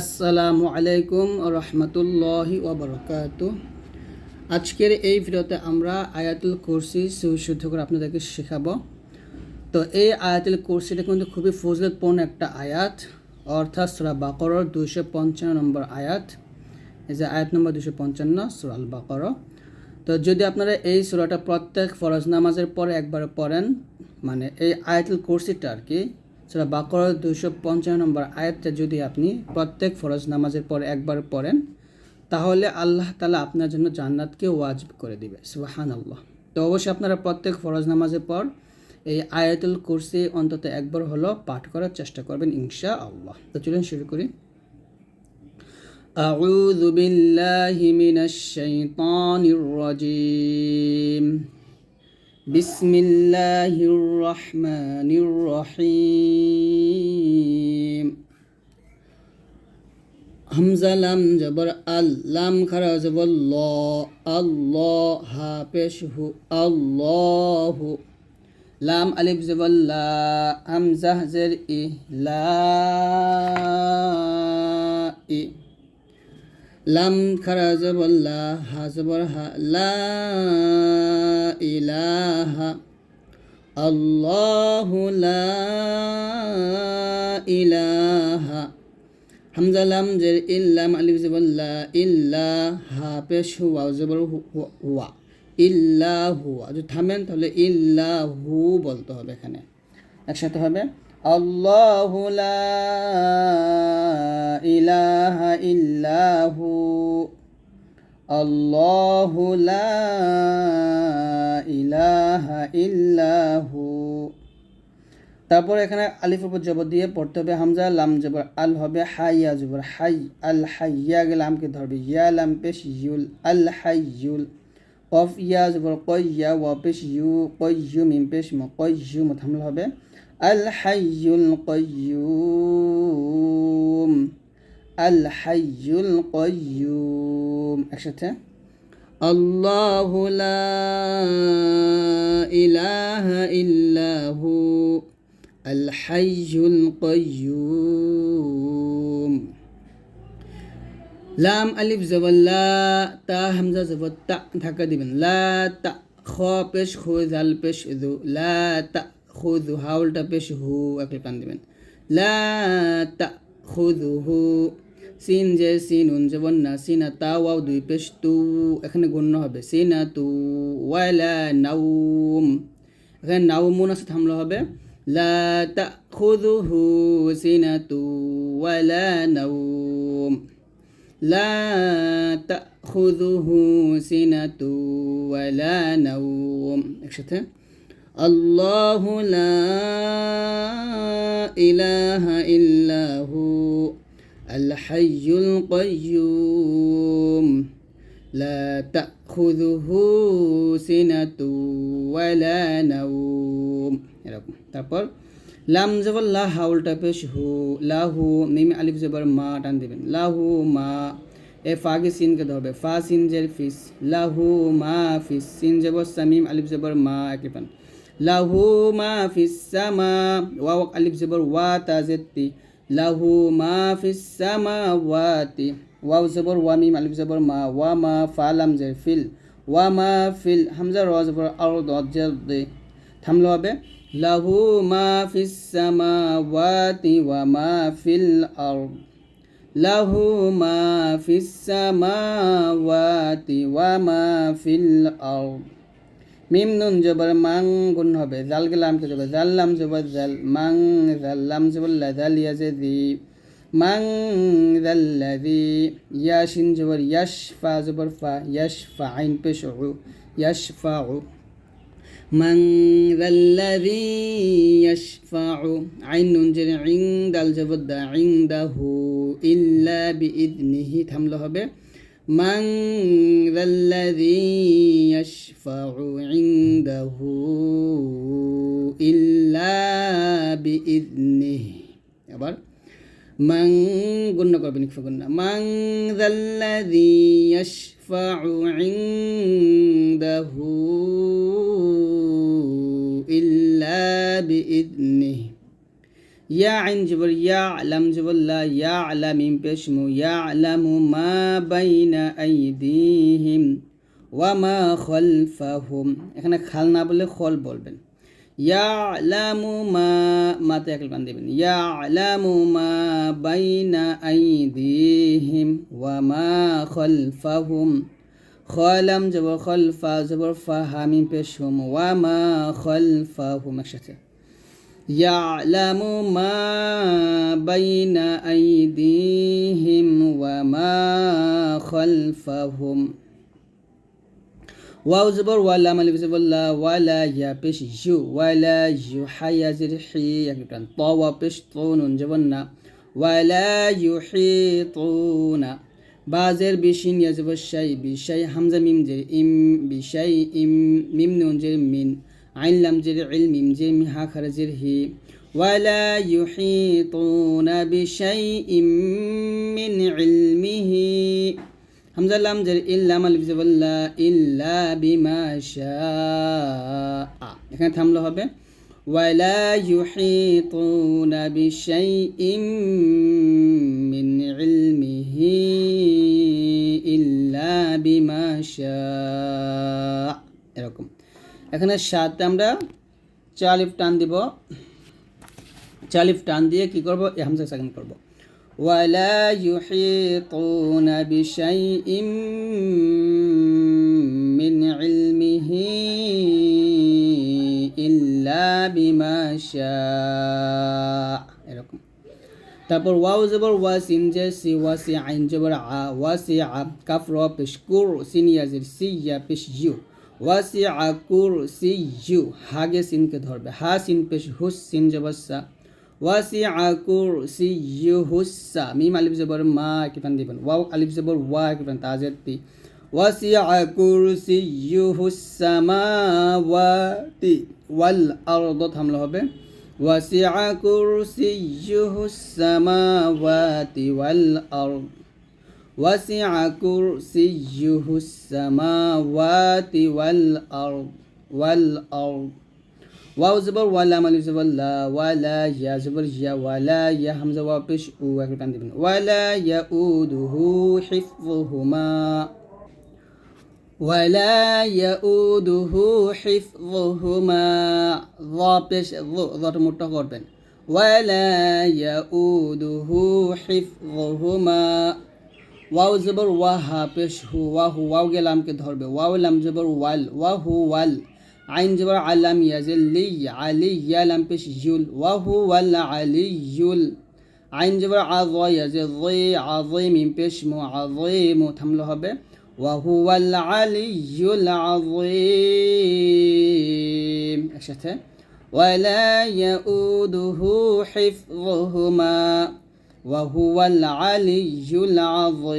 আসসালামু আলাইকুম রহমতুল্লাহি ওবরকাত আজকের এই ভিডিওতে আমরা আয়াতুল কুরসি সুশুদ্ধ করে আপনাদেরকে শেখাবো। তো এই আয়াতুল কুরসিটা কিন্তু খুবই ফজলতপূর্ণ একটা আয়াত, অর্থাৎ সুরা বাকরর দুইশো পঞ্চান্ন নম্বর আয়াত। এই যে আয়াত নম্বর দুশো পঞ্চান্ন সুরাল বাকর তো যদি আপনারা এই সুরাটা প্রত্যেক ফরজ নামাজের পরে একবার পড়েন মানে এই আয়াতুল কুরসিটা আর কি সেটা বাকর দুইশো পঞ্চান্ন নম্বর আয়াতটা যদি আপনি প্রত্যেক ফরজ নামাজের পরে একবার পড়েন তাহলে আল্লাহ তালা আপনার জন্য জান্নাতকে ওয়াজিব করে দিবে সুবাহান আল্লাহ তো অবশ্যই আপনারা প্রত্যেক ফরজ নামাজের পর এই আয়াতুল কুরসি অন্তত একবার হলো পাঠ করার চেষ্টা করবেন ইনশা আল্লাহ তো চলুন শুরু করি أعوذ بالله من الشيطان الرجيم বিসমিল্লাহির রহমানির রহিম হামজা, লাম, জবর, আল, লাম, খারা, জবর, ল, আল্লাহ হা পেশ হু আল্লাহ। লাম, আলিফ, জবর, লা, হামজা জের ই, লা, ই। লাম খারা জবর লা হা জবর লা ইলাহা আল্লাহু লা ইলাহা হামজা লাম ইল্লাম আলিফ জবল্লা ইল্লা হা পেশ হুয়া জবর হুয়া ইল্লা হুয়া যদি থামেন তাহলে ইল্লা হু বলতে হবে এখানে। একসাথে হবে? আল্লাহ লা ইলাহা ইল্লাহু, আল্লাহ লা ইলাহা ইল্লাহু। তারপর এখানে আলিফ উপর জবর দিয়ে পড়তে হবে হামজা, লাম জবর, আল হবে হাইয়া জবর, হাই, আল হাইয়া গেলে আমকে ধরবে, ইয়া, লাম, পেশ, ইউল, আল হাইয়ুল কফ ইয়া, জবর কইয়া ওয়া, পেশ, ইউ কইয়ু মিম, পেশ, ম কইয়ু হামলা হবে। আল হাইয়ুল কইয়ুম আল হাইয়ুল কইয়ুম একসাথে আল্লাহ লা ইলাহা ইল্লাহু الحي القيوم লাম আলিফ জবর লা তা হামজা জবর তা ধাক্কা দিবেন লা তা খ পেশ খু জাল পেশ দু লা তা খুদ হাউলটা পেশ হু একটা টান দেবেন। লা তা খুদ হু সিন যে সিন, উন যে বন্যা, সিনা তা, ওয়াও দুই পেশ তু, এখানে গণ্য হবে। সিনা তু, ওয়ালা নাউম এখানে নাউমুন আছে, থামলো হবে। লা তা খুদ হু সিনা তু, ওয়ালা নাউম লা তা খুদ হু সিনা তু, ওয়ালা নাউম একসাথে। আল্লাহু লা ইলাহা ইল্লাহু আল হাইয়ুল কাইয়্যুম লা তাখুযুহু সিনাতু ওয়া লা নাওম। এরকম। তারপর লাম জবর লা হাউল টাপেশ হু লাহু, মিম, আলিফ জবর মা টান দেবেন। লাহু, মা, এ ফাগে সিনকে ধরবে। ফা সিন জের ফিস, লাহু, মা ফিস, সিন জবর সামিম, আলিফ জবর মা একই পান। লাহু মা ফিস সামা ওয়াও আলিফ জবর ওয়া তা জেত্তি লাহু মা ফিস সামা ওয়াতি ওয়াও জবর ওয়া মিম আলিফ জবর মা ওয়া মা ফা লাম জের ফিল ওয়া মা ফিল হামজা র জবর আর দত জের দে থামলো হবে লাহু মা ফিস সামাওয়াতি ওয়া মা ফিল আরদ লাহু মা ফিস সামাওয়াতি ওয়া মা ফিল আরদ মিম নুন জবর মাং গুণ হবে জাল গেলাম কে জবর জাল্লাম জবর জাল মাং জাল্লাম জবর লাজাল ইয়াজদি মাং জাল্লাদি ইয়াশিন জবর ইয়াশফা জবর ফা ইয়াশফা আইন পেশ ইয়াশফা من ذا الذي يشفع عين ننجر عند الجبد عنده إلا بإذنه থামলে হবে من ذا الذي يشفع عنده إلا بإذنه. من قلنا قلنا. من ذا الذي يشفع عنده إلا بإذنه. ইয়া আইন জবর ইয়া আলাম জবল্লা ইয়া আলামিম পেশমু ইয়া আলামু মা বাইনা আইদিহিম ওয়া মা খলফাহুম এখানে খাল না বলে খল বলবেন ইয়া আলামু মা মাতে একল বান দেবেন ইয়া আলামু মা বাইনা আইদিহিম ওয়া মা খলফাহুম খলাম জবর খলফা জবর ফা হামিম পেশহুম ওয়া মা খলফাহুম একসাথে يعلم ما بين أيديهم وما خلفهم واو زبر ولا مالك زبر لا ولا يا بش يو ولا يو حيا زر حي يكتن طوا بش طون جبنا ولا يحيطون بازر بشين يزبر الشيء بشيء حمزة ميم زر إم بشيء إم ميم نون زر من আইন লামজের ইল মিমজে মিহা খারাজের হি। ওয়ালা ইউহিতুনা বিশাইইম মিন ইলমিহি। হামজা লাম জের ইল্লাম আলিফ জবল্লা ইল্লা বিমা শাআ। এখানে থামলো হবে। ওয়ালা ইউহিতুনা বিশাইইম মিন ইল এখানে সাতে আমরা চালিফ টান দিব। চালিফ টান দিয়ে কি করব? এ হামজা সাকিন করব। ওয়ালা ইউহিতুনা বিশাইইম মিন ইলমিহি ইল্লা বিমা শা এরকম। তারপর ওয়াও জবর ওয়া সিন জে সি ওয়া সি আইন জবর আ ওয়া সি আ কাফ র পেশ কুর সিনিয়াজির সি ইয়া, পেশ ইউ। ওয়াসি আ কুর সি ইউ হাগে সিনকে ধরবে। হা সিন পেশ, হুস সিন জবর সা ওয়াসি আকুর সি ইউহুসা মিম আলিফ জবর মা কিফান দিবেন ওয়াও আলিফ জবর ওয়া কিফান তাজের তি ওয়াসি আকুর সি ইউহুসামাওয়াতি ওয়াল আরদ থামলে হবে। ওয়াসি আকুর সি ইউহুসামাওয়াতি ওয়াল আরদ। وسع كرسيه السماوات والأرض والأرض. واو زبر ولا مالي زبر لا ولا يا زبر يا ولا يا همزة وابش ولا يؤده حفظهما. ولا يؤده حفظهما. ضابش ضو ضر متقربن ولا يؤده حفظهما. ওয়াও জবর ওয়া হা পেশ হু ওয়া হু ওয়াও গেলামকে ধরবে ওয়াও লাম জবর ওয়াল ওয়া হু ওয়াল আইন জবর আলাম ইয়াজিল লি আলি ইয়ালাম পেশ ইউল ওয়াহু ওয়াল আলিয়ুল আইন জবর আজ ইয়াজিল জি আযীম পেশ মু আযীম থামলো হবে ওয়াহু ওয়াল আলিয়ুল আযীম একসাথে ولا يؤوده حفظهما وهو العلي العظيم.